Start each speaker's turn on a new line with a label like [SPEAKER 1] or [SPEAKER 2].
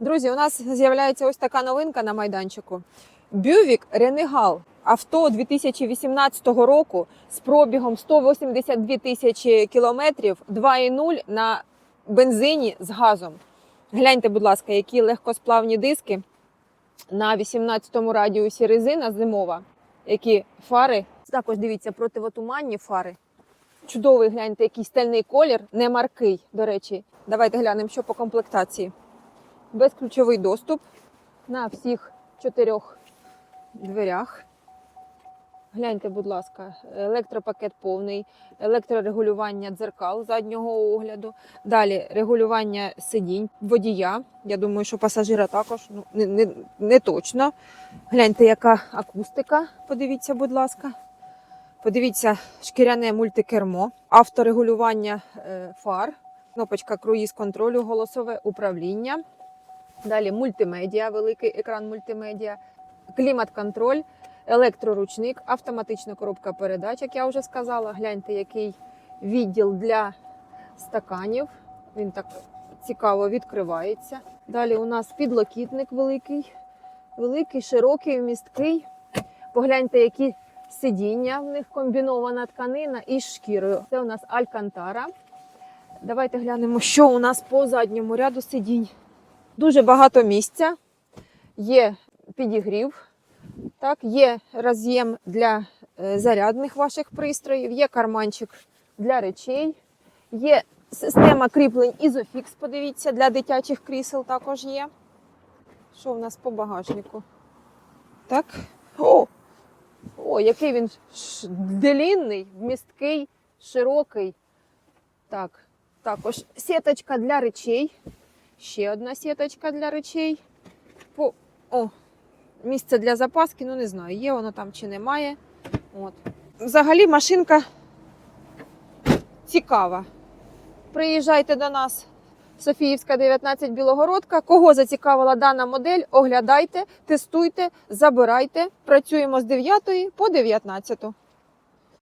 [SPEAKER 1] Друзі, у нас з'являється ось така новинка на майданчику. Бювік Ренегал. Авто 2018 року з пробігом 182 тисячі кілометрів 2,0 на бензині з газом. Гляньте, будь ласка, які легкосплавні диски на 18-му радіусі резина зимова, які фари. Також дивіться, противотуманні фари. Чудовий, гляньте, який стельний колір, не маркий, до речі. Давайте глянемо, що по комплектації. Безключовий доступ на всіх чотирьох дверях. Гляньте, будь ласка, електропакет повний, електрорегулювання дзеркал заднього огляду. Далі регулювання сидінь водія. Я думаю, що пасажира також ну, не, не, не точно. Гляньте, яка акустика. Подивіться, будь ласка. Подивіться, шкіряне мультикермо, авторегулювання е, фар, кнопочка круїз контролю, голосове управління. Далі мультимедіа, великий екран мультимедіа, клімат-контроль, електроручник, автоматична коробка передач, як я вже сказала. Гляньте, який відділ для стаканів. Він так цікаво відкривається. Далі у нас підлокітник великий, великий, широкий, місткий. Погляньте, які сидіння в них комбінована тканина із шкірою. Це у нас Алькантара. Давайте глянемо, що у нас по задньому ряду сидінь. Дуже багато місця, є підігрів, так, є роз'єм для е, зарядних ваших пристроїв, є карманчик для речей, є система кріплень Isofix, подивіться, для дитячих крісел також є. Що в нас по багажнику? Так. О, о який він длинний, вмісткий, широкий. Так, також сіточка для речей. Ще одна сіточка для речей. По... О, місце для запаски, ну не знаю, є воно там чи немає. От. Взагалі машинка цікава. Приїжджайте до нас. Софіївська 19 Білогородка. Кого зацікавила дана модель, оглядайте, тестуйте, забирайте. Працюємо з 9 по 19.